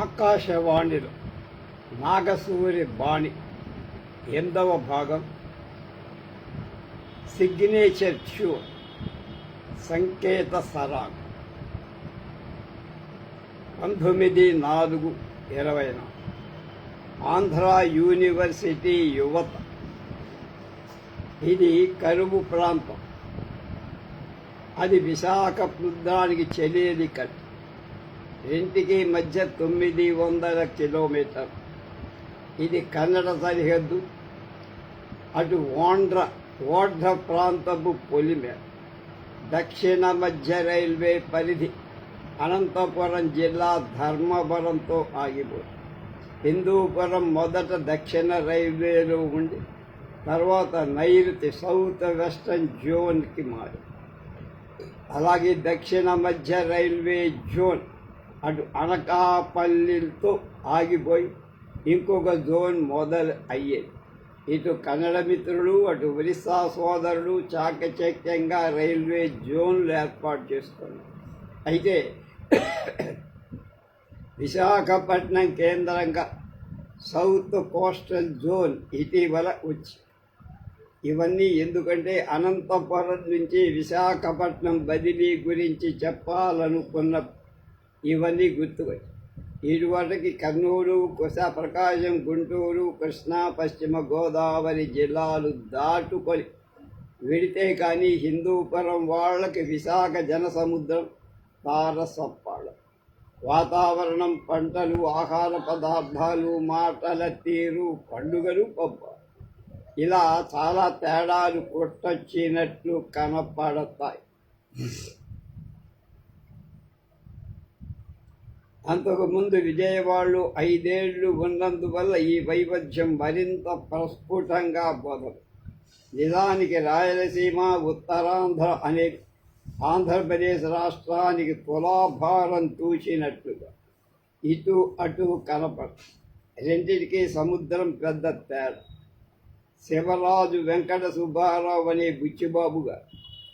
ఆకాశవాణిలో నాగసూరి బాణి ఎనిమిదవ భాగం. సిగ్నేచర్ ట్యూన్ సంకేత సరాగ్. పంతొమ్మిది నాలుగు ఇరవై ఆంధ్ర యూనివర్సిటీ యువత. ఇది కరువు ప్రాంతం. అది విశాఖపట్నానికి చెలేది కట్ ఇంటికి మధ్య తొమ్మిది వందల కిలోమీటర్. ఇది కన్నడ సరిహద్దు. అటు ఓండ్ర ఓడ్ర ప్రాంతపు పొలిమే. దక్షిణ మధ్య రైల్వే పరిధి. అనంతపురం జిల్లా ధర్మవరంతో ఆగిపోయింది. హిందూపురం మొదట దక్షిణ రైల్వేలో ఉండి తర్వాత నైరుతి సౌత్ వెస్టర్న్ జోన్కి మారి అలాగే దక్షిణ మధ్య రైల్వే జోన్ అటు అనకాపల్లితో ఆగిపోయి ఇంకొక జోన్ మొదలు అయ్యేది ఇటు కన్నడ మిత్రులు అటు ఒరిస్సా సోదరులు చాకచక్యంగా రైల్వే జోన్లు ఏర్పాటు చేసుకున్నారు అయితే విశాఖపట్నం కేంద్రంగా సౌత్ కోస్టల్ జోన్ ఇటీవల వచ్చి. ఇవన్నీ ఎందుకంటే అనంతపురం నుంచి విశాఖపట్నం బదిలీ గురించి చెప్పాలనుకున్న ఇవన్నీ గుర్తుకొచ్చాయి. ఇటువరకు కర్నూలు కుశ ప్రకాశం గుంటూరు కృష్ణా పశ్చిమ గోదావరి జిల్లాలు దాటుకొని వెడితే కానీ హిందూపురం వాళ్ళకి విశాఖ జనసముద్రం పారసప్పాడు వాతావరణం పంటలు ఆహార పదార్థాలు మాటల తీరు పండుగలు పబ్బ. ఇలా చాలా తేడాలు కొట్టొచ్చినట్లు కనపడతాయి. అంతకుముందు విజయవాడలో ఐదేళ్ళు ఉన్నందువల్ల ఈ వైవిధ్యం మరింత ప్రస్ఫుటంగా బోధం నిజానికి రాయలసీమ ఉత్తరాంధ్ర అనే ఆంధ్రప్రదేశ్ రాష్ట్రానికి తులాభారం తూచినట్లుగా ఇటు అటు కనపడ రెండింటికి సముద్రం పెద్ద తేడా. శివరాజు వెంకట సుబ్బారావు అనే బుచ్చిబాబుగా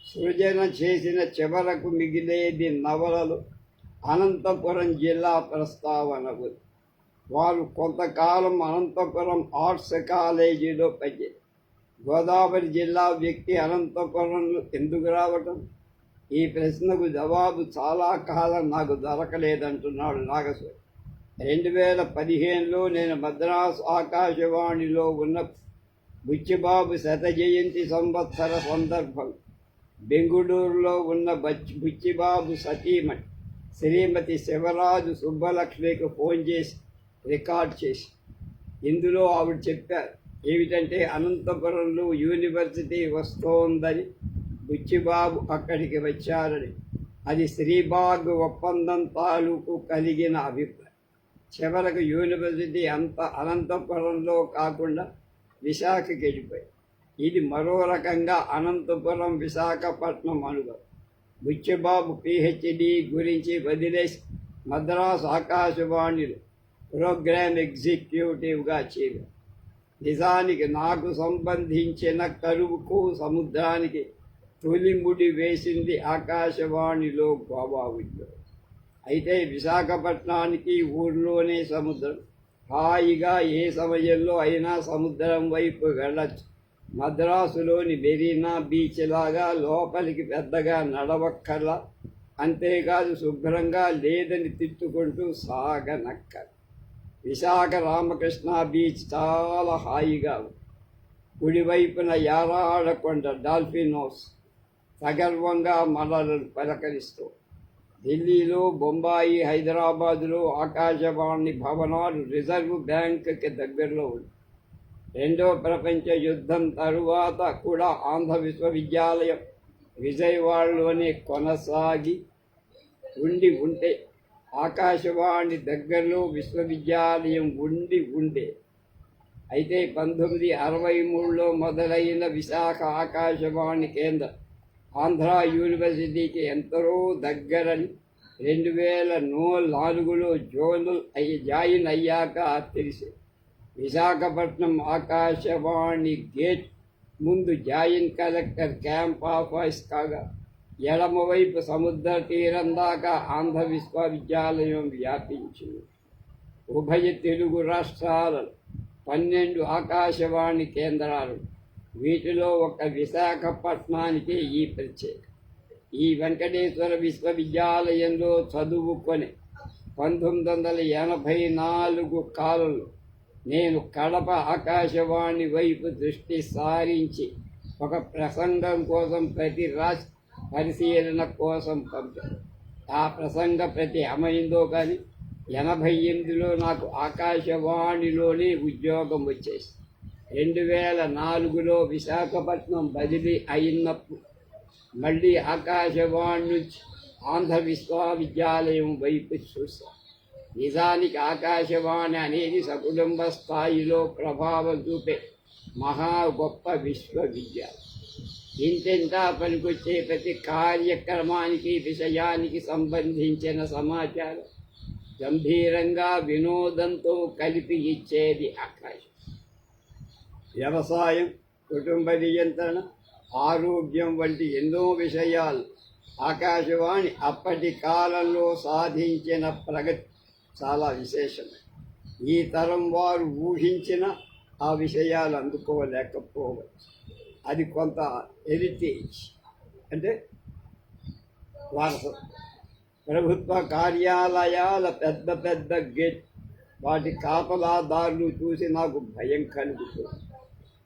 సృజన చేసిన చివరకు మిగిలేది నవలలు అనంతపురం జిల్లా ప్రస్తావనకు. వారు కొంతకాలం అనంతపురం ఆర్ట్స్ కాలేజీలో పని గోదావరి జిల్లా వ్యక్తి అనంతపురంలో ఎందుకు రావటం? ఈ ప్రశ్నకు జవాబు చాలా కాలం నాకు దొరకలేదంటున్నాడు నాగశ్వరి. రెండు వేల పదిహేనులో నేను మద్రాసు ఆకాశవాణిలో ఉన్న బుచ్చిబాబు శత జయంతి సంవత్సర సందర్భం. బెంగుళూరులో ఉన్న బచ్ బుచ్చిబాబు సతీమణి. శ్రీమతి శివరాజు సుబ్బలక్ష్మికి ఫోన్ చేసి రికార్డ్ చేసి. ఇందులో ఆవిడ చెప్పారు ఏమిటంటే అనంతపురంలో యూనివర్సిటీ వస్తోందని బుచ్చిబాబు అక్కడికి వచ్చారని. అది శ్రీబాగ్ ఒప్పందం తాలూకు కలిగిన అభిప్రాయం. చివరకు యూనివర్సిటీ అంత అనంతపురంలో కాకుండా విశాఖకి వెళ్ళిపోయి ఇది మరో రకంగా అనంతపురం విశాఖపట్నం అనుభవం. బుచ్చిబాబు పిహెచ్డి గురించి వదిలేసి మద్రాసు ఆకాశవాణిలో ప్రోగ్రామ్ ఎగ్జిక్యూటివ్గా చేరారు. నిజానికి నాకు సంబంధించిన కరువుకు సముద్రానికి తొలిముడి వేసింది ఆకాశవాణిలో గోవా ఉద్యోగం అయితే విశాఖపట్నానికి ఊర్లోనే సముద్రం. హాయిగా ఏ సమయంలో అయినా సముద్రం వైపు వెళ్ళచ్చు. మద్రాసులోని బెరీనా బీచ్ లాగా లోపలికి పెద్దగా నడవక్కర్లా. అంతేకాదు శుభ్రంగా లేదని తిట్టుకుంటూ సాగనక్క విశాఖ రామకృష్ణ బీచ్ చాలా హాయిగా కుడివైపున యారాడకొండ డాల్ఫిన్ హౌస్ సగర్వంగా మనలను పలకరిస్తూ. ఢిల్లీలో బొంబాయి హైదరాబాదులో ఆకాశవాణి భవనాలు రిజర్వ్ బ్యాంక్కి దగ్గరలో ఉంది. రెండో ప్రపంచ యుద్ధం తరువాత కూడా ఆంధ్ర విశ్వవిద్యాలయం విజయవాడలోనే కొనసాగి ఉండి ఉంటే ఆకాశవాణి దగ్గరలో విశ్వవిద్యాలయం ఉండి ఉండే. అయితే పంతొమ్మిది అరవై మూడులో మొదలైన విశాఖ ఆకాశవాణి కేంద్రం ఆంధ్ర యూనివర్సిటీకి ఎంతరో దగ్గరని రెండు వేల నో నాలుగులో జోనల్ అయ్యి జాయిన్ అయ్యాక తెలిసింది. విశాఖపట్నం ఆకాశవాణి గేట్ ముందు జాయింట్ కలెక్టర్ క్యాంప్ ఆఫీస్ కాగా ఎడమవైపు సముద్ర తీరం దాకా ఆంధ్ర విశ్వవిద్యాలయం వ్యాపించింది. ఉభయ తెలుగు రాష్ట్రాలలో పన్నెండు ఆకాశవాణి కేంద్రాలు వీటిలో ఒక విశాఖపట్నానికి ఈ ప్రత్యేక ఈ వెంకటేశ్వర విశ్వవిద్యాలయంలో చదువుకొని పంతొమ్మిది వందల ఎనభై నాలుగు కాలంలో నేను కడప ఆకాశవాణి వైపు దృష్టి సారించి ఒక ప్రసంగం కోసం ప్రతి రాష్ట్ర పరిశీలన కోసం పంపాను. ఆ ప్రసంగ ప్రతి అమైందో కానీ ఎనభై ఎనిమిదిలో నాకు ఆకాశవాణిలోనే ఉద్యోగం వచ్చేసి రెండు వేల నాలుగులో విశాఖపట్నం బదిలీ అయినప్పుడు మళ్ళీ ఆకాశవాణి నుంచి ఆంధ్ర విశ్వవిద్యాలయం వైపు చూశాను. నిజానికి ఆకాశవాణి అనేది సకుటుంబ స్థాయిలో ప్రభావం చూపే మహా గొప్ప విశ్వవిద్య. ఇంతెంత పనికొచ్చే ప్రతి కార్యక్రమానికి విషయానికి సంబంధించిన సమాచారం గంభీరంగా వినోదంతో కలిపి ఇచ్చేది ఆకాశం. వ్యవసాయం కుటుంబ నియంత్రణ ఆరోగ్యం వంటి ఎన్నో విషయాలు ఆకాశవాణి అప్పటి కాలంలో సాధించిన ప్రగతి చాలా విశేషమే. ఈ తరం వారు ఊహించిన ఆ విషయాలు అందుకోలేకపోవచ్చు. అది కొంత హెరిటేజ్ అంటే వారసత్వం. ప్రభుత్వ కార్యాలయాల పెద్ద పెద్ద గేట్ వాటి కాపలాదారులు చూసి నాకు భయం కలుగుతుంది.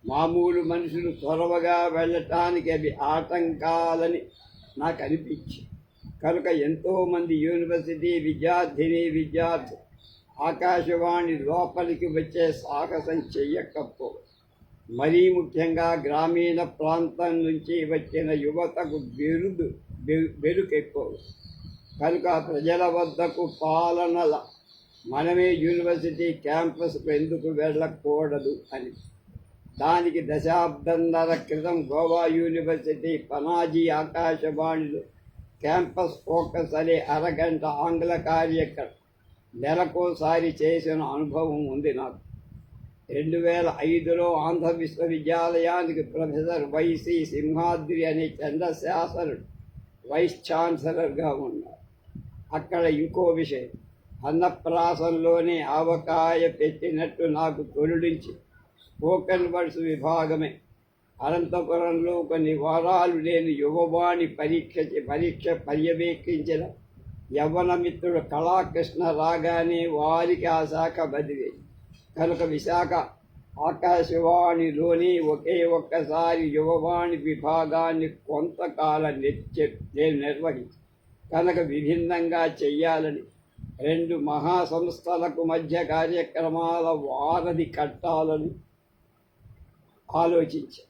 మామూలు మనుషులు త్వరగా వెళ్ళటానికి అవి ఆటంకాలని నాకు అనిపించింది. కనుక ఎంతోమంది యూనివర్సిటీ విద్యార్థిని విద్యార్థి ఆకాశవాణి లోపలికి వచ్చే సాహసం చెయ్యకపో మరీ ముఖ్యంగా గ్రామీణ ప్రాంతం నుంచి వచ్చిన యువతకు బిరుదు బె- బెరుకెక్కువ కనుక ప్రజల వద్దకు పాలనల మనమే యూనివర్సిటీ క్యాంపస్కు ఎందుకు వెళ్ళకూడదు అని. దానికి దశాబ్దంన్నర క్రితం గోవా యూనివర్సిటీ పనాజీ ఆకాశవాణిలో క్యాంపస్ ఫోకస్ అనే అరగంట ఆంగ్ల కార్యక్రమం నెలకోసారి చేసిన అనుభవం ఉంది నాకు. రెండు వేల ఐదులో ఆంధ్ర విశ్వవిద్యాలయానికి ప్రొఫెసర్ వైసి సింహాద్రి అనే చంద్రశాసనుడు వైస్ ఛాన్సలర్గా ఉన్నారు. అక్కడ ఇంకో విషయం అన్నప్రాసంలోనే ఆవకాయ పెట్టినట్టు నాకు తొలిడించి స్పోకెన్ వర్డ్స్ విభాగమే అనంతపురంలో కొన్ని వారాలు లేని యువవాణి పరీక్ష పరీక్ష పర్యవేక్షించిన యవ్వన మిత్రుడు కళాకృష్ణ రాగానే వారికి ఆ శాఖ బదిలీ. కనుక విశాఖ ఆకాశవాణిలోని ఒకే ఒక్కసారి యువవాణి విభాగాన్ని కొంతకాలం నెచ్చ నేను నిర్వహించి కనుక విభిన్నంగా చెయ్యాలని రెండు మహా సంస్థలకు మధ్య కార్యక్రమాల వారధి కట్టాలని ఆలోచించాను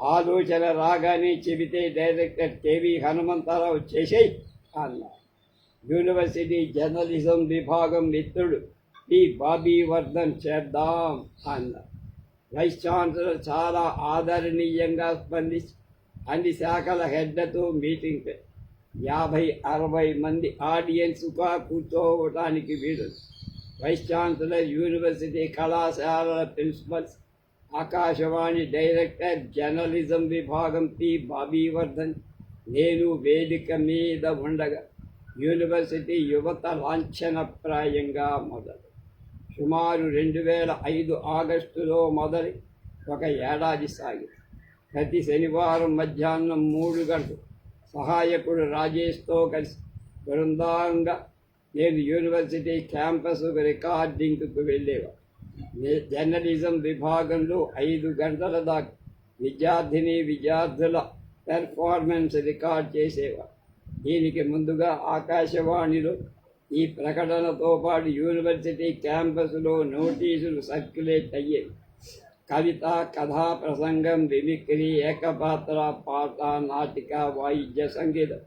ఆలోచన రాగానే చెబితే డైరెక్టర్ కేవీ హనుమంతరావు చేసేయ్ అన్నారు యూనివర్సిటీ జర్నలిజం విభాగం మిత్రుడు పి. బాబీ వర్ధన్ చేద్దాం అన్నారు వైస్ ఛాన్సలర్ చాలా ఆదరణీయంగా స్పందించి అన్ని శాఖల హెడ్లతో మీటింగ్ యాభై అరవై మంది ఆడియన్స్గా కూర్చోవడానికి వీలు వైస్ ఛాన్సలర్ యూనివర్సిటీ కళాశాలల ప్రిన్సిపల్స్ ఆకాశవాణి డైరెక్టర్ జర్నలిజం విభాగం పి. బాబీవర్ధన్ నేను వేదిక మీద ఉండగా యూనివర్సిటీ యువత లాంఛనప్రాయంగా మొదలు. సుమారు రెండు వేల ఐదు ఆగస్టులో మొదలు ఒక ఏడాది సాగింది. ప్రతి శనివారం మధ్యాహ్నం మూడు గంటలు సహాయకుడు రాజేష్తో కలిసి బృందంగా నేను యూనివర్సిటీ క్యాంపస్ రికార్డింగ్కు వెళ్ళేవాడు జర్నలిజం విభాగంలో ఐదు గంటల దాకా విద్యార్థిని విద్యార్థుల పెర్ఫార్మెన్స్ రికార్డ్ చేసేవారు. దీనికి ముందుగా ఆకాశవాణిలో ఈ ప్రకటనతో పాటు యూనివర్సిటీ క్యాంపస్లో నోటీసులు సర్క్యులేట్ అయ్యేవి కవిత కథా ప్రసంగం విమిక్రీ ఏకపాత్ర పాట నాటిక వాయిద్య సంగీతం.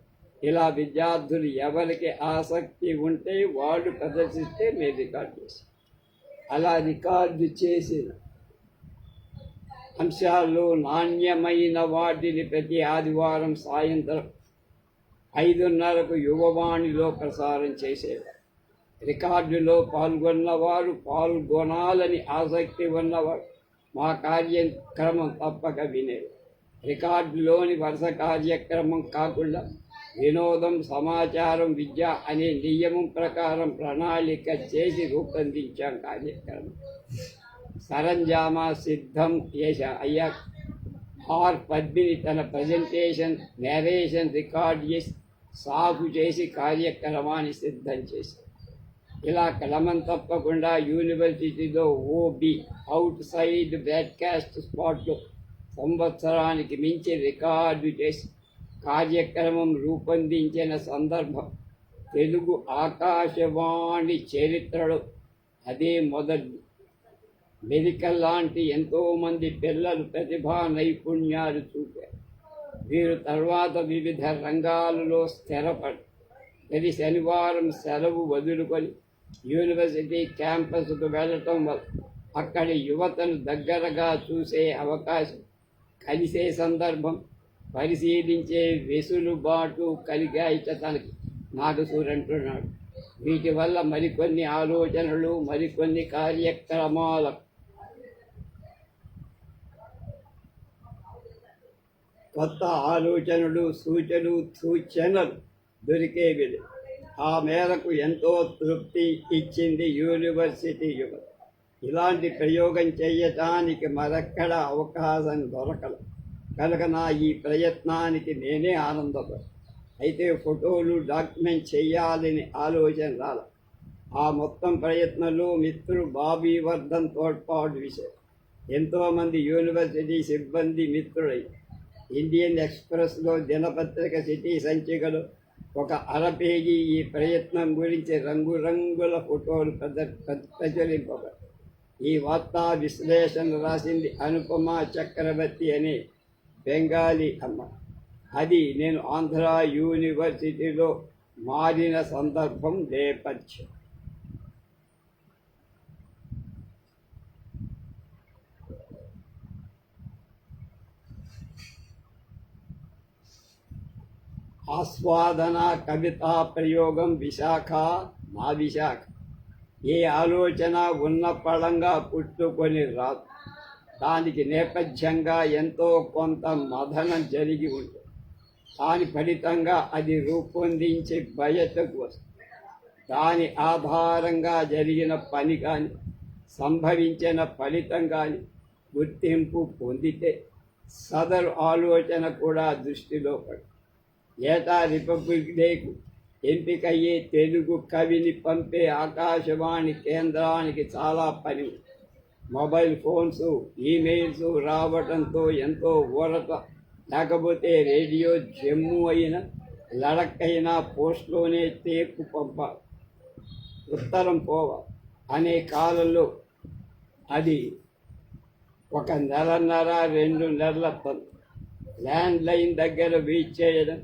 ఇలా విద్యార్థులు ఎవరికి ఆసక్తి ఉంటే వాళ్ళు ప్రదర్శిస్తే మేము రికార్డ్ చేసాం అలా రికార్డు చేసిన అంశాల్లో నాణ్యమైన వాటిని ప్రతి ఆదివారం సాయంత్రం ఐదున్నరకు యువవాణిలో ప్రసారం చేసేవారు. రికార్డులో పాల్గొన్నవారు పాల్గొనాలని ఆసక్తి ఉన్నవారు. మా కార్యక్రమం తప్పక వినేవారు. రికార్డులోని వరుస కార్యక్రమం కాకుండా వినోదం సమాచారం విద్య అనే నియమం ప్రకారం ప్రణాళిక చేసి రూపొందించాం కార్యక్రమం. సరంజామా సిద్ధం చేశా. అయ్యా ఆర్ పద్మిని తన ప్రజెంటేషన్ నేరేషన్ రికార్డ్ చేసి సాగు చేసి కార్యక్రమాన్ని సిద్ధం చేశారు ఇలా క్రమం తప్పకుండా యూనివర్సిటీలో ఓబి అవుట్ సైడ్ బ్రాడ్కాస్ట్ స్పాట్లో సంవత్సరానికి మించి రికార్డు చేసి కార్యక్రమం రూపొందించిన సందర్భం తెలుగు ఆకాశవాణి చరిత్రలో అదే మొదటి. మెడికల్ లాంటి ఎంతోమంది పిల్లలు ప్రతిభా నైపుణ్యాలు చూపారు. వీరు తర్వాత వివిధ రంగాలలో స్థిరపడి ప్రతి శనివారం సెలవు వదులుకొని యూనివర్సిటీ క్యాంపస్కు వెళ్ళటం వల్ల అక్కడి యువతను దగ్గరగా చూసే అవకాశం కలిసే సందర్భం పరిశీలించే వెసులుబాటు కలిగాయిట తనకి. నాగసూర్ అంటున్నాడు వీటి వల్ల మరికొన్ని ఆలోచనలు మరికొన్ని కార్యక్రమాల కొత్త ఆలోచనలు సూచనలు సూచనలు దొరికేవి ఆ మేరకు ఎంతో తృప్తి ఇచ్చింది యూనివర్సిటీ యువత. ఇలాంటి ప్రయోగం చేయటానికి మరెక్కడ అవకాశం దొరకదు కనుక నా ఈ ప్రయత్నానికి నేనే ఆనందపడు. అయితే ఫోటోలు డాక్యుమెంట్ చేయాలని ఆలోచన రాల. ఆ మొత్తం ప్రయత్నంలో మిత్రుడు బాబీ వర్ధన్ తోడ్పాటు విషయం. ఎంతోమంది యూనివర్సిటీ సిబ్బంది మిత్రుడై ఇండియన్ ఎక్స్ప్రెస్లో దినపత్రిక సిటీ సంచికలు ఒక అర పేజీ ఈ ప్రయత్నం గురించి రంగురంగుల ఫోటోలు ప్రద- ప్రచురింపబడ్డాయి. ఈ వార్తా విశ్లేషణ రాసింది అనుపమ చక్రవర్తి అనే బెంగాలీ అమ్మ అది నేను ఆంధ్ర యూనివర్సిటీలో మారిన సందర్భం నేపథ్యం. ఆస్వాదన కవితా ప్రయోగం విశాఖ మా విశాఖ. ఏ ఆలోచన ఉన్న పళంగా పుట్టుకొని రాదు. దానికి నేపథ్యంగా ఎంతో కొంత మదనం జరిగి ఉంటుంది. దాని ఫలితంగా అది రూపొందించి బయటకు వస్తుంది. దాని ఆధారంగా జరిగిన పని కానీ సంభవించిన ఫలితం కానీ గుర్తింపు పొందితే సదరు ఆలోచన కూడా దృష్టిలో పడు ఏటా రిపబ్లిక్ డేకు ఎంపికయ్యే తెలుగు కవిని పంపే ఆకాశవాణి కేంద్రానికి చాలా పని ఉంది. మొబైల్ ఫోన్స్ ఈమెయిల్స్ రావడంతో ఎంతో ఊరట. లేకపోతే రేడియో జమ్ము అయిన లడక్ పోస్ట్లోనే తేపు పంప. ఉత్తరం పోవ. అనే కాలంలో అది ఒక నెలన్నర రెండు నెలల తంతు ల్యాండ్ లైన్ దగ్గర వెయిట్ చేయడం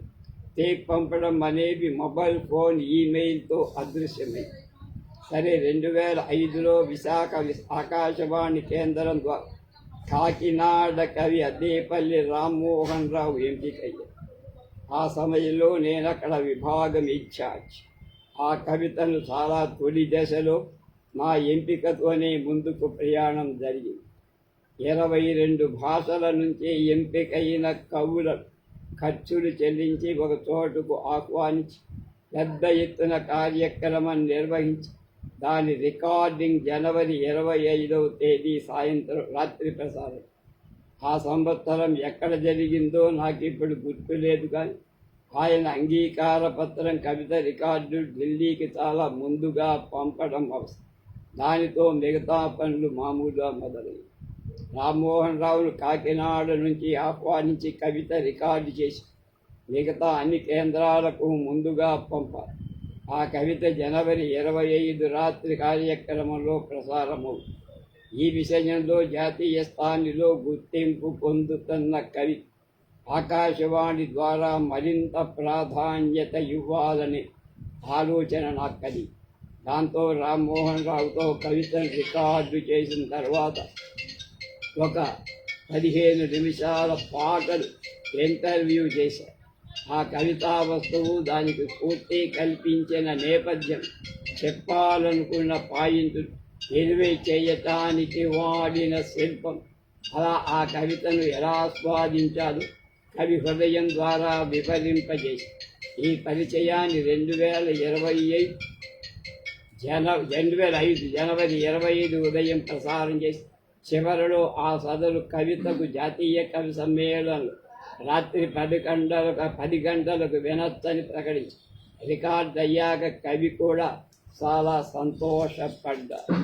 టేప్ పంపడం అనేవి మొబైల్ ఫోన్ ఈమెయిల్తో అదృశ్యమైంది. సరే రెండు వేల ఐదులో విశాఖ ఆకాశవాణి కేంద్రం ద్వారా కాకినాడ కవి అద్దేపల్లి రామ్మోహన్ రావు ఎంపికయ్యారు. ఆ సమయంలో నేను అక్కడ విభాగం ఇన్ఛార్జ్ ఆ కవితను చాలా తొలి దశలో నా ఎంపికతోనే ముందుకు ప్రయాణం జరిగింది. ఇరవై రెండు భాషల నుంచి ఎంపికైన కవుల ఖర్చులు చెల్లించి ఒక చోటుకు ఆహ్వానించి పెద్ద ఎత్తున కార్యక్రమం నిర్వహించి దాని రికార్డింగ్ జనవరి ఇరవై ఐదవ తేదీ సాయంత్రం రాత్రి ప్రసారం. ఆ సంవత్సరం ఎక్కడ జరిగిందో నాకు ఇప్పుడు గుర్తులేదు కానీ ఆయన అంగీకార పత్రం కవిత రికార్డు ఢిల్లీకి చాలా ముందుగా పంపడం అవసరం. దానితో మిగతా పనులు మామూలుగా మొదలయ్యాయి. రామ్మోహన్ రావును కాకినాడ నుంచి ఆహ్వానించి కవిత రికార్డు చేసి మిగతా అన్ని కేంద్రాలకు ముందుగా పంపారు. ఆ కవిత జనవరి ఇరవై ఐదు రాత్రి కార్యక్రమంలో ప్రసారము. ఈ విషయంలో జాతీయ స్థాయిలో గుర్తింపు పొందుతున్న కవి ఆకాశవాణి ద్వారా మరింత ప్రాధాన్యత ఇవ్వాలని ఆలోచన నా కలిగి దాంతో రామ్మోహన్ రావుతో కవితను రికార్డు చేసిన తర్వాత ఒక పదిహేను నిమిషాల పాటలు ఇంటర్వ్యూ చేశారు ఆ కవితా వస్తువు దానికి పూర్తి కల్పించిన నేపథ్యం చెప్పాలనుకున్న పాయింట్ నిలువే చేయటానికి వాడిన శిల్పం. అలా ఆ కవితను ఎలా ఆస్వాదించాలో కవి హృదయం ద్వారా వివరింపజేసి ఈ పరిచయాన్ని రెండు వేల ఇరవై ఐదు జన రెండు వేల ఐదు జనవరి ఇరవై ఐదు ఉదయం ప్రసారం చేసి చివరిలో ఆ సదరు కవితకు జాతీయ కవి సమ్మేళనం రాత్రి పది గంటలకు పది గంటలకు వినొచ్చని ప్రకటించి. రికార్డ్ అయ్యాక కవి కూడా చాలా సంతోషపడ్డారు